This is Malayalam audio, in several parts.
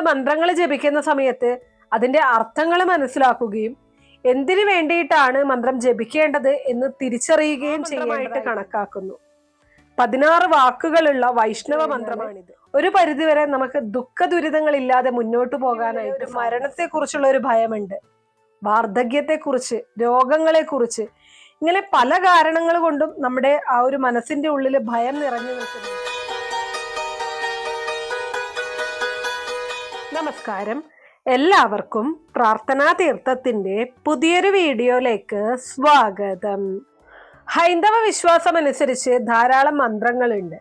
മന്ത്രങ്ങൾ ജപിക്കുന്ന സമയത്ത് അതിന്റെ അർത്ഥങ്ങൾ മനസ്സിലാക്കുകയും എന്തിനു വേണ്ടിയിട്ടാണ് മന്ത്രം ജപിക്കേണ്ടത് എന്ന് തിരിച്ചറിയുകയും ചെയ്യാനായിട്ട് കണക്കാക്കുന്നു. പതിനാറ് വാക്കുകളുള്ള വൈഷ്ണവ മന്ത്രമാണിത്. ഒരു പരിധിവരെ നമുക്ക് ദുഃഖ ദുരിതങ്ങളില്ലാതെ മുന്നോട്ട് പോകാനായിട്ട് മരണത്തെ കുറിച്ചുള്ള ഒരു ഭയമുണ്ട്. വാർദ്ധക്യത്തെ കുറിച്ച് രോഗങ്ങളെ കുറിച്ച് ഇങ്ങനെ പല കാരണങ്ങൾ കൊണ്ടും നമ്മുടെ ആ ഒരു മനസ്സിന്റെ ഉള്ളിൽ ഭയം നിറഞ്ഞു നിൽക്കുന്നു. നമസ്കാരം. എല്ലാവർക്കും പ്രാർത്ഥനാ തീർത്ഥത്തിന്റെ പുതിയൊരു വീഡിയോയിലേക്ക് സ്വാഗതം. ഹൈന്ദവ വിശ്വാസം അനുസരിച്ച് ധാരാളം മന്ത്രങ്ങളുണ്ട്.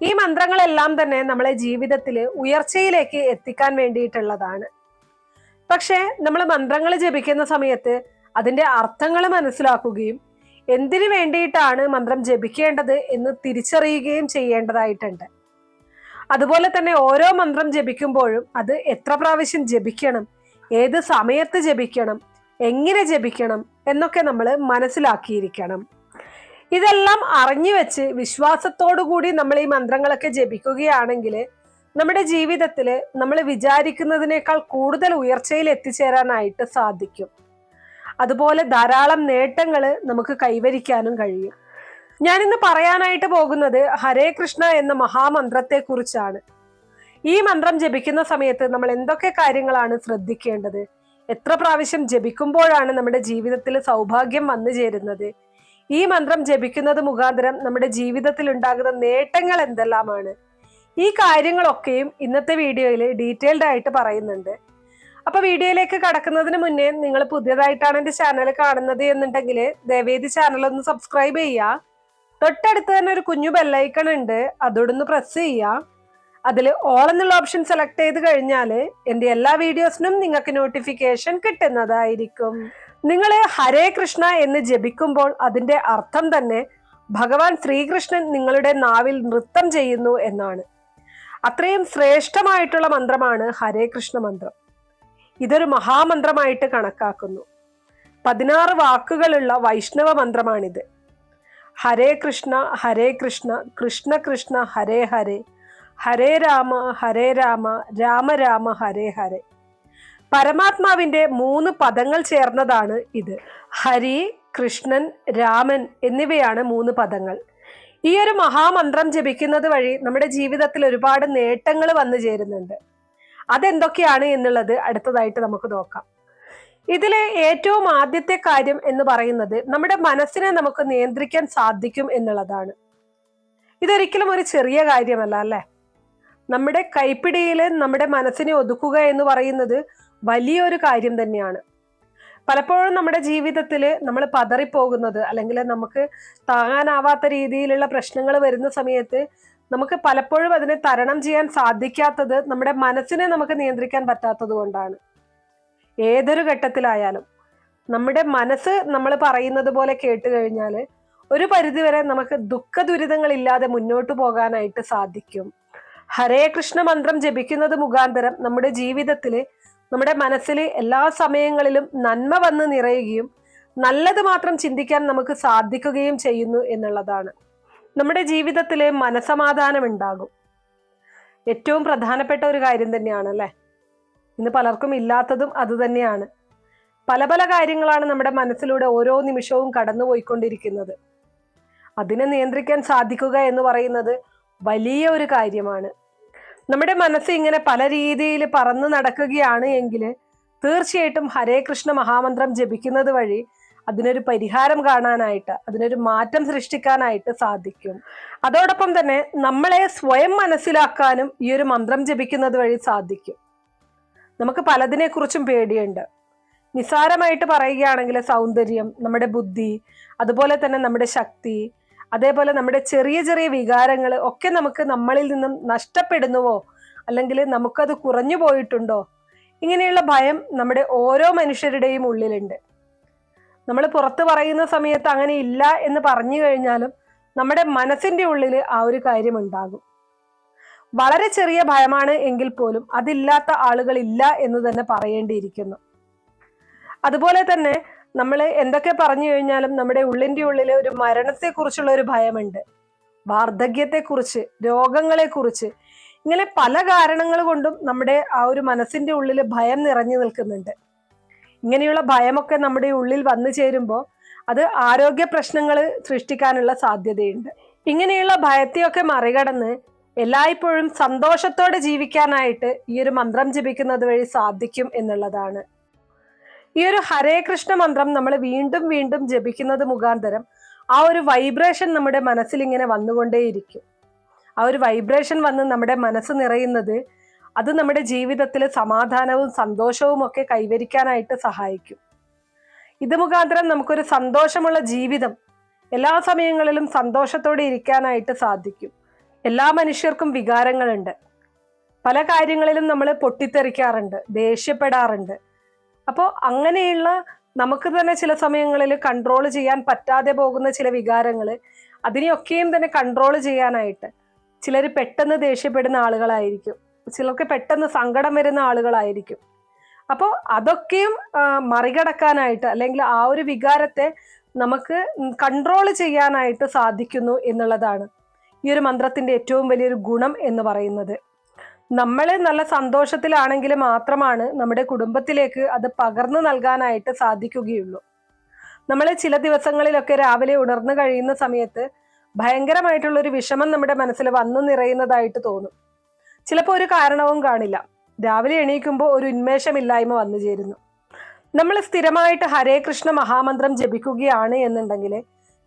ഈ മന്ത്രങ്ങളെല്ലാം തന്നെ നമ്മളെ ജീവിതത്തിൽ ഉയർച്ചയിലേക്ക് എത്തിക്കാൻ വേണ്ടിയിട്ടുള്ളതാണ്. പക്ഷേ നമ്മൾ മന്ത്രങ്ങൾ ജപിക്കുന്ന സമയത്ത് അതിന്റെ അർത്ഥങ്ങൾ മനസ്സിലാക്കുകയും എന്തിനു വേണ്ടിയിട്ടാണ് മന്ത്രം ജപിക്കേണ്ടത് എന്ന് തിരിച്ചറിയുകയും ചെയ്യേണ്ടതായിട്ടുണ്ട്. അതുപോലെ തന്നെ ഓരോ മന്ത്രം ജപിക്കുമ്പോഴും അത് എത്ര പ്രാവശ്യം ജപിക്കണം? ഏത് സമയത്ത് ജപിക്കണം? എങ്ങനെ ജപിക്കണം? എന്നൊക്കെ നമ്മൾ മനസ്സിലാക്കിയിരിക്കണം. ഇതെല്ലാം അറിഞ്ഞു വെച്ച് വിശ്വാസത്തോടു കൂടി നമ്മൾ ഈ മന്ത്രങ്ങളൊക്കെ ജപിക്കുകയാണെങ്കിൽ നമ്മുടെ ജീവിതത്തിൽ നമ്മൾ വിചാരിക്കുന്നതിനേക്കാൾ കൂടുതൽ ഉയർച്ചയിൽ എത്തിച്ചേരാനായിട്ട് സാധിക്കും. അതുപോലെ ധാരാളം നേട്ടങ്ങൾ നമുക്ക് കൈവരിക്കാനും കഴിയും. ഞാനിന്ന് പറയാനായിട്ട് പോകുന്നത് ഹരേ കൃഷ്ണ എന്ന മഹാമന്ത്രത്തെ കുറിച്ചാണ് ഈ മന്ത്രം ജപിക്കുന്ന സമയത്ത് നമ്മൾ എന്തൊക്കെ കാര്യങ്ങളാണ് ശ്രദ്ധിക്കേണ്ടത്? എത്ര പ്രാവശ്യം ജപിക്കുമ്പോഴാണ് നമ്മുടെ ജീവിതത്തിൽ സൗഭാഗ്യം വന്നു ചേരുന്നത്? ഈ മന്ത്രം ജപിക്കുന്നത് മുഖാന്തരം നമ്മുടെ ജീവിതത്തിൽ ഉണ്ടാകുന്ന നേട്ടങ്ങൾ എന്തെല്ലാമാണ്? ഈ കാര്യങ്ങളൊക്കെയും ഇന്നത്തെ വീഡിയോയിൽ ഡീറ്റെയിൽഡ് ആയിട്ട് പറയുന്നുണ്ട്. അപ്പൊ വീഡിയോയിലേക്ക് കടക്കുന്നതിന് മുന്നേ നിങ്ങൾ പുതിയതായിട്ടാണ് എന്റെ ചാനൽ കാണുന്നത് എന്നുണ്ടെങ്കിൽ ദയവേദി ചാനൽ ഒന്ന് സബ്സ്ക്രൈബ് ചെയ്യുക. തൊട്ടടുത്ത് തന്നെ ഒരു കുഞ്ഞു ബെല്ലൈക്കൺ ഉണ്ട്. അതോടൊന്ന് പ്രസ് ചെയ്യുക അതിൽ ഓൾ എന്നുള്ള ഓപ്ഷൻ സെലക്ട് ചെയ്ത് കഴിഞ്ഞാൽ എന്റെ എല്ലാ വീഡിയോസിനും നിങ്ങൾക്ക് നോട്ടിഫിക്കേഷൻ കിട്ടുന്നതായിരിക്കും. നിങ്ങൾ ഹരേ കൃഷ്ണ എന്ന് ജപിക്കുമ്പോൾ അതിന്റെ അർത്ഥം തന്നെ ഭഗവാൻ ശ്രീകൃഷ്ണൻ നിങ്ങളുടെ നാവിൽ നൃത്തം ചെയ്യുന്നു എന്നാണ്. അത്രയും ശ്രേഷ്ഠമായിട്ടുള്ള മന്ത്രമാണ് ഹരേ കൃഷ്ണ മന്ത്രം. ഇതൊരു മഹാമന്ത്രമായിട്ട് കണക്കാക്കുന്നു. പതിനാറ് വാക്കുകളുള്ള വൈഷ്ണവ മന്ത്രമാണിത്. ഹരേ കൃഷ്ണ ഹരേ കൃഷ്ണ കൃഷ്ണ കൃഷ്ണ ഹരേ ഹരേ. ഹരേ രാമ ഹരേ രാമ രാമ രാമ ഹരേ ഹരേ. പരമാത്മാവിന്റെ മൂന്ന് പദങ്ങൾ ചേർന്നതാണ് ഇത്. ഹരി കൃഷ്ണൻ രാമൻ എന്നിവയാണ് മൂന്ന് പദങ്ങൾ. ഈ ഒരു മഹാമന്ത്രം ജപിക്കുന്നത് വഴി നമ്മുടെ ജീവിതത്തിൽ ഒരുപാട് നേട്ടങ്ങൾ വന്നു ചേരുന്നുണ്ട്. അതെന്തൊക്കെയാണ് എന്നുള്ളത് അടുത്തതായിട്ട് നമുക്ക് നോക്കാം. ഇതിലെ ഏറ്റവും ആദ്യത്തെ കാര്യം എന്ന് പറയുന്നത് നമ്മുടെ മനസ്സിനെ നമുക്ക് നിയന്ത്രിക്കാൻ സാധിക്കും എന്നുള്ളതാണ്. ഇതൊരിക്കലും ഒരു ചെറിയ കാര്യമല്ല അല്ലേ? നമ്മുടെ കൈപ്പിടിയിൽ നമ്മുടെ മനസ്സിനെ ഒതുക്കുക എന്ന് പറയുന്നത് വലിയൊരു കാര്യം തന്നെയാണ്. പലപ്പോഴും നമ്മുടെ ജീവിതത്തിൽ നമ്മൾ പതറിപ്പോകുന്നത് അല്ലെങ്കിൽ നമുക്ക് താങ്ങാനാവാത്ത രീതിയിലുള്ള പ്രശ്നങ്ങൾ വരുന്ന സമയത്ത് നമുക്ക് പലപ്പോഴും അതിനെ തരണം ചെയ്യാൻ സാധിക്കാത്തത് നമ്മുടെ മനസ്സിനെ നമുക്ക് നിയന്ത്രിക്കാൻ പറ്റാത്തത് കൊണ്ടാണ്. ഏതൊരു ഘട്ടത്തിലായാലും നമ്മുടെ മനസ്സ് നമ്മൾ പറയുന്നത് പോലെ കേട്ട് കഴിഞ്ഞാൽ ഒരു പരിധിവരെ നമുക്ക് ദുഃഖ ദുരിതങ്ങളില്ലാതെ മുന്നോട്ട് പോകാനായിട്ട് സാധിക്കും. ഹരേ കൃഷ്ണ മന്ത്രം ജപിക്കുന്നത് മുഖാന്തരം നമ്മുടെ ജീവിതത്തിൽ നമ്മുടെ മനസ്സിൽ എല്ലാ സമയങ്ങളിലും നന്മ വന്ന് നിറയുകയും നല്ലത് മാത്രം ചിന്തിക്കാൻ നമുക്ക് സാധിക്കുകയും ചെയ്യുന്നു എന്നുള്ളതാണ്. നമ്മുടെ ജീവിതത്തിലെ മനസമാധാനം ഉണ്ടാകും. ഏറ്റവും പ്രധാനപ്പെട്ട ഒരു കാര്യം തന്നെയാണ് അല്ലേ ഇന്ന് പലർക്കും ഇല്ലാത്തതും അതുതന്നെയാണ് പല പല കാര്യങ്ങളാണ് നമ്മുടെ മനസ്സിലൂടെ ഓരോ നിമിഷവും കടന്നുപോയിക്കൊണ്ടിരിക്കുന്നത്. അതിനെ നിയന്ത്രിക്കാൻ സാധിക്കുക എന്ന് പറയുന്നത് വലിയ ഒരു കാര്യമാണ്. നമ്മുടെ മനസ്സ് ഇങ്ങനെ പല രീതിയിൽ പറന്നു നടക്കുകയാണ് എങ്കിൽ തീർച്ചയായിട്ടും ഹരേ കൃഷ്ണ മഹാമന്ത്രം ജപിക്കുന്നത് വഴി അതിനൊരു പരിഹാരം കാണാനായിട്ട് അതിനൊരു മാറ്റം സൃഷ്ടിക്കാനായിട്ട് സാധിക്കും. അതോടൊപ്പം തന്നെ നമ്മളെ സ്വയം മനസ്സിലാക്കാനും ഈ ഒരു മന്ത്രം ജപിക്കുന്നത് വഴി സാധിക്കും. നമുക്ക് പലതിനെക്കുറിച്ചും പേടിയുണ്ട്. നിസാരമായിട്ട് പറയുകയാണെങ്കിൽ സൗന്ദര്യം നമ്മുടെ ബുദ്ധി അതുപോലെ തന്നെ നമ്മുടെ ശക്തി അതേപോലെ നമ്മുടെ ചെറിയ ചെറിയ വികാരങ്ങൾ ഒക്കെ നമുക്ക് നമ്മളിൽ നിന്നും നഷ്ടപ്പെടുന്നുവോ? അല്ലെങ്കിൽ നമുക്കത് കുറഞ്ഞു പോയിട്ടുണ്ടോ? ഇങ്ങനെയുള്ള ഭയം നമ്മുടെ ഓരോ മനുഷ്യരുടെയും ഉള്ളിലുണ്ട്. നമ്മൾ പുറത്ത് പറയുന്ന സമയത്ത് അങ്ങനെ ഇല്ല എന്ന് പറഞ്ഞു കഴിഞ്ഞാലും നമ്മുടെ മനസ്സിന്റെ ഉള്ളിൽ ആ ഒരു കാര്യം ഉണ്ടാകും. വളരെ ചെറിയ ഭയമാണ് എങ്കിൽ പോലും അതില്ലാത്ത ആളുകൾ ഇല്ല എന്ന് തന്നെ പറയേണ്ടിയിരിക്കുന്നു. അതുപോലെ തന്നെ നമ്മൾ എന്തൊക്കെ പറഞ്ഞു കഴിഞ്ഞാലും നമ്മുടെ ഉള്ളിന്റെ ഉള്ളിൽ ഒരു മരണത്തെക്കുറിച്ചുള്ള ഒരു ഭയമുണ്ട്. വാർദ്ധക്യത്തെക്കുറിച്ച് രോഗങ്ങളെക്കുറിച്ച് ഇങ്ങനെ പല കാരണങ്ങൾ കൊണ്ടും നമ്മുടെ ആ ഒരു മനസ്സിന്റെ ഉള്ളിൽ ഭയം നിറഞ്ഞു നിൽക്കുന്നുണ്ട്. ഇങ്ങനെയുള്ള ഭയമൊക്കെ നമ്മുടെ ഉള്ളിൽ വന്നു ചേരുമ്പോൾ അത് ആരോഗ്യ പ്രശ്നങ്ങൾ സൃഷ്ടിക്കാനുള്ള സാധ്യതയുണ്ട്. ഇങ്ങനെയുള്ള ഭയത്തെയൊക്കെ മറികടന്ന് എല്ലായ്പ്പോഴും സന്തോഷത്തോടെ ജീവിക്കാനായിട്ട് ഈ ഒരു മന്ത്രം ജപിക്കുന്നത് വഴി സാധിക്കും എന്നുള്ളതാണ്. ഈ ഒരു ഹരേ കൃഷ്ണ മന്ത്രം നമ്മൾ വീണ്ടും വീണ്ടും ജപിക്കുന്നത് മുഖാന്തരം ആ ഒരു വൈബ്രേഷൻ നമ്മുടെ മനസ്സിൽ ഇങ്ങനെ വന്നുകൊണ്ടേയിരിക്കും. ആ ഒരു വൈബ്രേഷൻ വന്ന് നമ്മുടെ മനസ്സ് നിറയുന്നത് അത് നമ്മുടെ ജീവിതത്തിൽ സമാധാനവും സന്തോഷവും ഒക്കെ കൈവരിക്കാനായിട്ട് സഹായിക്കും. ഇത് മുഖാന്തരം നമുക്കൊരു സന്തോഷമുള്ള ജീവിതം എല്ലാ സമയങ്ങളിലും സന്തോഷത്തോടെ ഇരിക്കാനായിട്ട് സാധിക്കും. എല്ലാ മനുഷ്യർക്കും വികാരങ്ങളുണ്ട്. പല കാര്യങ്ങളിലും നമ്മൾ പൊട്ടിത്തെറിക്കാറുണ്ട് ദേഷ്യപ്പെടാറുണ്ട്. അപ്പോൾ അങ്ങനെയുള്ള നമുക്ക് തന്നെ ചില സമയങ്ങളിൽ കൺട്രോൾ ചെയ്യാൻ പറ്റാതെ പോകുന്ന ചില വികാരങ്ങൾ അതിനെയൊക്കെയും തന്നെ കൺട്രോൾ ചെയ്യാനായിട്ട് ചിലർ പെട്ടെന്ന് ദേഷ്യപ്പെടുന്ന ആളുകളായിരിക്കും. ചിലർക്ക് പെട്ടെന്ന് സങ്കടം വരുന്ന ആളുകളായിരിക്കും. അപ്പോൾ അതൊക്കെയും മറികടക്കാനായിട്ട് അല്ലെങ്കിൽ ആ ഒരു വികാരത്തെ നമുക്ക് കൺട്രോൾ ചെയ്യാനായിട്ട് സാധിക്കുന്നു എന്നുള്ളതാണ്. ഈ ഒരു മന്ത്രത്തിന്റെ ഏറ്റവും വലിയൊരു ഗുണം എന്ന് പറയുന്നത്. നമ്മൾ നല്ല സന്തോഷത്തിലാണെങ്കിൽ മാത്രമാണ് നമ്മുടെ കുടുംബത്തിലേക്ക് അത് പകർന്നു നൽകാനായിട്ട് സാധിക്കുകയുള്ളൂ. നമ്മൾ ചില ദിവസങ്ങളിലൊക്കെ രാവിലെ ഉണർന്നു കഴിയുന്ന സമയത്ത് ഭയങ്കരമായിട്ടുള്ളൊരു വിഷമം നമ്മുടെ മനസ്സിൽ വന്നു നിറയുന്നതായിട്ട് തോന്നും. ചിലപ്പോൾ ഒരു കാരണവും കാണില്ല. രാവിലെ എണീക്കുമ്പോൾ ഒരു ഉന്മേഷമില്ലായ്മ വന്നു ചേരുന്നു. നമ്മൾ സ്ഥിരമായിട്ട് ഹരേ കൃഷ്ണ മഹാമന്ത്രം ജപിക്കുകയാണ് എന്നുണ്ടെങ്കിൽ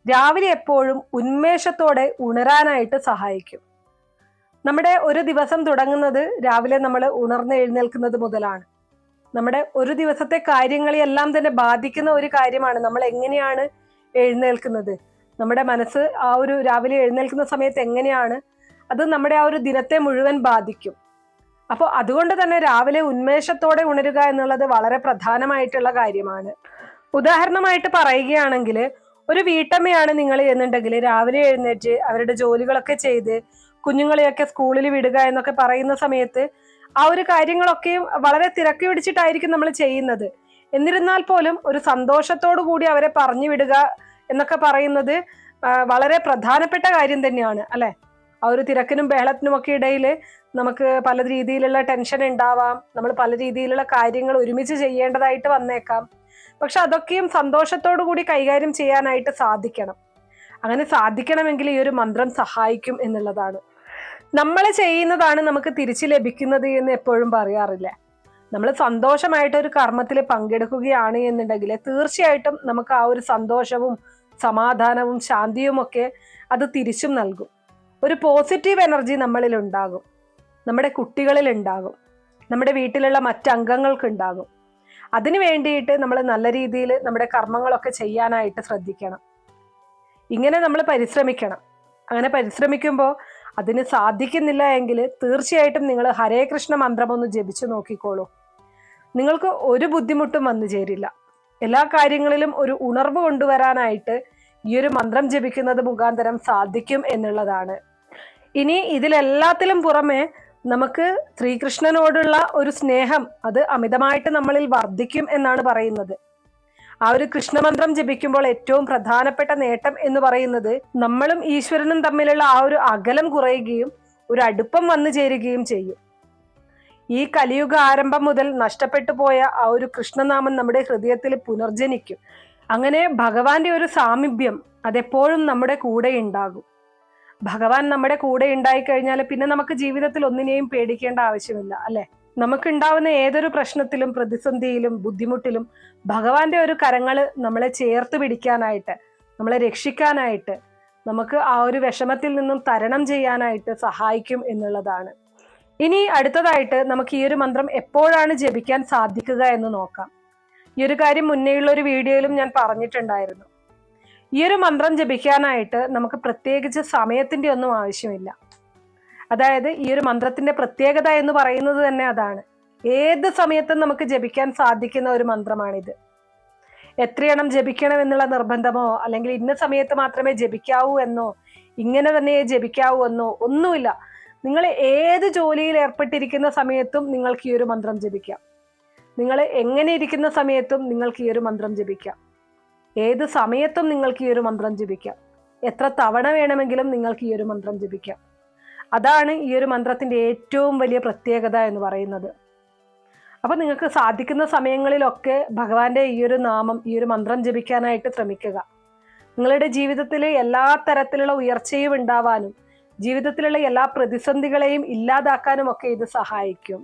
രാവിലെ എപ്പോഴും ഉന്മേഷത്തോടെ ഉണരാനായിട്ട് സഹായിക്കും. നമ്മുടെ ഒരു ദിവസം തുടങ്ങുന്നത് രാവിലെ നമ്മൾ ഉണർന്ന് എഴുന്നേൽക്കുന്നത് മുതലാണ്. നമ്മുടെ ഒരു ദിവസത്തെ കാര്യങ്ങളെല്ലാം തന്നെ ബാധിക്കുന്ന ഒരു കാര്യമാണ് നമ്മൾ എങ്ങനെയാണ് എഴുന്നേൽക്കുന്നത്. നമ്മുടെ മനസ്സ് ആ ഒരു രാവിലെ എഴുന്നേൽക്കുന്ന സമയത്ത് എങ്ങനെയാണ് അത് നമ്മുടെ ആ ഒരു ദിനത്തെ മുഴുവൻ ബാധിക്കും. അപ്പോൾ അതുകൊണ്ട് തന്നെ രാവിലെ ഉന്മേഷത്തോടെ ഉണരുക എന്നുള്ളത് വളരെ പ്രധാനമായിട്ടുള്ള കാര്യമാണ്. ഉദാഹരണമായിട്ട് പറയുകയാണെങ്കിൽ ഒരു വീട്ടമ്മയാണ് നിങ്ങൾ എന്നുണ്ടെങ്കിൽ രാവിലെ എഴുന്നേറ്റ് അവരുടെ ജോലികളൊക്കെ ചെയ്ത് കുഞ്ഞുങ്ങളെയൊക്കെ സ്കൂളിൽ വിടുക എന്നൊക്കെ പറയുന്ന സമയത്ത് ആ ഒരു കാര്യങ്ങളൊക്കെയും വളരെ തിരക്കി പിടിച്ചിട്ടായിരിക്കും നമ്മൾ ചെയ്യുന്നത്. എന്നിരുന്നാൽ പോലും ഒരു സന്തോഷത്തോടു കൂടി അവരെ പറഞ്ഞു വിടുക എന്നൊക്കെ പറയുന്നത് വളരെ പ്രധാനപ്പെട്ട കാര്യം തന്നെയാണ് അല്ലെ? ആ ഒരു തിരക്കിനും ബഹളത്തിനും ഒക്കെ ഇടയിൽ നമുക്ക് പല രീതിയിലുള്ള ടെൻഷൻ ഉണ്ടാവാം നമ്മൾ പല രീതിയിലുള്ള കാര്യങ്ങൾ ഒരുമിച്ച് ചെയ്യേണ്ടതായിട്ട് വന്നേക്കാം. പക്ഷെ അതൊക്കെയും സന്തോഷത്തോടു കൂടി കൈകാര്യം ചെയ്യാനായിട്ട് സാധിക്കണം. അങ്ങനെ സാധിക്കണമെങ്കിൽ ഈ ഒരു മന്ത്രം സഹായിക്കും എന്നുള്ളതാണ്. നമ്മൾ ചെയ്യുന്നതാണ് നമുക്ക് തിരിച്ചു ലഭിക്കുന്നത് എന്ന് എപ്പോഴും പറയാറില്ല. നമ്മൾ സന്തോഷമായിട്ട് ഒരു കർമ്മത്തിൽ പങ്കെടുക്കുകയാണ് എന്നുണ്ടെങ്കിൽ തീർച്ചയായിട്ടും നമുക്ക് ആ ഒരു സന്തോഷവും സമാധാനവും ശാന്തിയും ഒക്കെ അത് തിരിച്ചും നൽകും. ഒരു പോസിറ്റീവ് എനർജി നമ്മളിൽ ഉണ്ടാകും നമ്മുടെ കുട്ടികളിൽ ഉണ്ടാകും നമ്മുടെ വീട്ടിലുള്ള മറ്റംഗങ്ങൾക്ക് ഉണ്ടാകും അതിനു വേണ്ടിയിട്ട് നമ്മൾ നല്ല രീതിയിൽ നമ്മുടെ കർമ്മങ്ങളൊക്കെ ചെയ്യാനായിട്ട് ശ്രദ്ധിക്കണം. ഇങ്ങനെ നമ്മൾ പരിശ്രമിക്കണം. അങ്ങനെ പരിശ്രമിക്കുമ്പോൾ അതിന് സാധിക്കുന്നില്ല എങ്കിൽ തീർച്ചയായിട്ടും നിങ്ങൾ ഹരേ കൃഷ്ണ മന്ത്രം ഒന്ന് ജപിച്ചു നോക്കിക്കോളൂ. നിങ്ങൾക്ക് ഒരു ബുദ്ധിമുട്ടും വന്നു ചേരില്ല. എല്ലാ കാര്യങ്ങളിലും ഒരു ഉണർവ് കൊണ്ടുവരാനായിട്ട് ഈ ഒരു മന്ത്രം ജപിക്കുന്നത് മുഖാന്തരം സാധിക്കും എന്നുള്ളതാണ്. ഇനി ഇതിലെല്ലാത്തിലും പുറമെ നമുക്ക് ശ്രീകൃഷ്ണനോടുള്ള ഒരു സ്നേഹം അത് അമിതമായിട്ട് നമ്മളിൽ വർദ്ധിക്കും എന്നാണ് പറയുന്നത്. ആ ഒരു കൃഷ്ണമന്ത്രം ജപിക്കുമ്പോൾ ഏറ്റവും പ്രധാനപ്പെട്ട നേട്ടം എന്ന് പറയുന്നത് നമ്മളും ഈശ്വരനും തമ്മിലുള്ള ആ ഒരു അകലം കുറയുകയും ഒരു അടുപ്പം വന്നു ചേരുകയും ചെയ്യും. ഈ കലിയുഗ ആരംഭം മുതൽ നഷ്ടപ്പെട്ടു പോയ ആ ഒരു കൃഷ്ണനാമം നമ്മുടെ ഹൃദയത്തിൽ പുനർജനിക്കും. അങ്ങനെ ഭഗവാന്റെ ഒരു സാമീപ്യം അതെപ്പോഴും നമ്മുടെ കൂടെ ഉണ്ടാകും. ഭഗവാൻ നമ്മുടെ കൂടെ ഉണ്ടായി കഴിഞ്ഞാൽ പിന്നെ നമുക്ക് ജീവിതത്തിൽ ഒന്നിനെയും പേടിക്കേണ്ട ആവശ്യമില്ല അല്ലെ? നമുക്കുണ്ടാവുന്ന ഏതൊരു പ്രശ്നത്തിലും പ്രതിസന്ധിയിലും ബുദ്ധിമുട്ടിലും ഭഗവാന്റെ ഒരു കരങ്ങൾ നമ്മളെ ചേർത്ത് പിടിക്കാനായിട്ട് നമ്മളെ രക്ഷിക്കാനായിട്ട് നമുക്ക് ആ ഒരു വിഷമത്തിൽ നിന്നും തരണം ചെയ്യാനായിട്ട് സഹായിക്കും എന്നുള്ളതാണ്. ഇനി അടുത്തതായിട്ട് നമുക്ക് ഈ ഒരു മന്ത്രം എപ്പോഴാണ് ജപിക്കാൻ സാധിക്കുക എന്ന് നോക്കാം. ഈ ഒരു കാര്യം മുന്നേയുള്ള ഒരു വീഡിയോയിലും ഞാൻ പറഞ്ഞിട്ടുണ്ടായിരുന്നു. ഈ ഒരു മന്ത്രം ജപിക്കാനായിട്ട് നമുക്ക് പ്രത്യേകിച്ച് സമയത്തിന്റെ ഒന്നും ആവശ്യമില്ല. അതായത് ഈ ഒരു മന്ത്രത്തിന്റെ പ്രത്യേകത എന്ന് പറയുന്നത് തന്നെ അതാണ്. ഏത് സമയത്തും നമുക്ക് ജപിക്കാൻ സാധിക്കുന്ന ഒരു മന്ത്രമാണിത്. എത്രയെണ്ണം ജപിക്കണം എന്നുള്ള നിർബന്ധമോ അല്ലെങ്കിൽ ഇന്ന സമയത്ത് മാത്രമേ ജപിക്കാവൂ എന്നോ ഇങ്ങനെ തന്നെ ജപിക്കാവൂ എന്നോ ഒന്നുമില്ല. നിങ്ങൾ ഏത് ജോലിയിൽ ഏർപ്പെട്ടിരിക്കുന്ന സമയത്തും നിങ്ങൾക്ക് ഈ ഒരു മന്ത്രം ജപിക്കാം. നിങ്ങൾ എങ്ങനെ ഇരിക്കുന്ന സമയത്തും നിങ്ങൾക്ക് ഈ ഒരു മന്ത്രം ജപിക്കാം. ഏത് സമയത്തും നിങ്ങൾക്ക് ഈ ഒരു മന്ത്രം ജപിക്കാം. എത്ര തവണ വേണമെങ്കിലും നിങ്ങൾക്ക് ഈ ഒരു മന്ത്രം ജപിക്കാം. അതാണ് ഈ ഒരു മന്ത്രത്തിന്റെ ഏറ്റവും വലിയ പ്രത്യേകത എന്ന് പറയുന്നത്. അപ്പോൾ നിങ്ങൾക്ക് സാധിക്കുന്ന സമയങ്ങളിലൊക്കെ ഭഗവാന്റെ ഈ ഒരു നാമം ഈ ഒരു മന്ത്രം ജപിക്കാനായിട്ട് ശ്രമിക്കുക. നിങ്ങളുടെ ജീവിതത്തിൽ എല്ലാ തരത്തിലുള്ള ഉയർച്ചയും ഉണ്ടാവാനും ജീവിതത്തിലുള്ള എല്ലാ പ്രതിസന്ധികളെയും ഇല്ലാതാക്കാനും ഒക്കെ ഇത് സഹായിക്കും.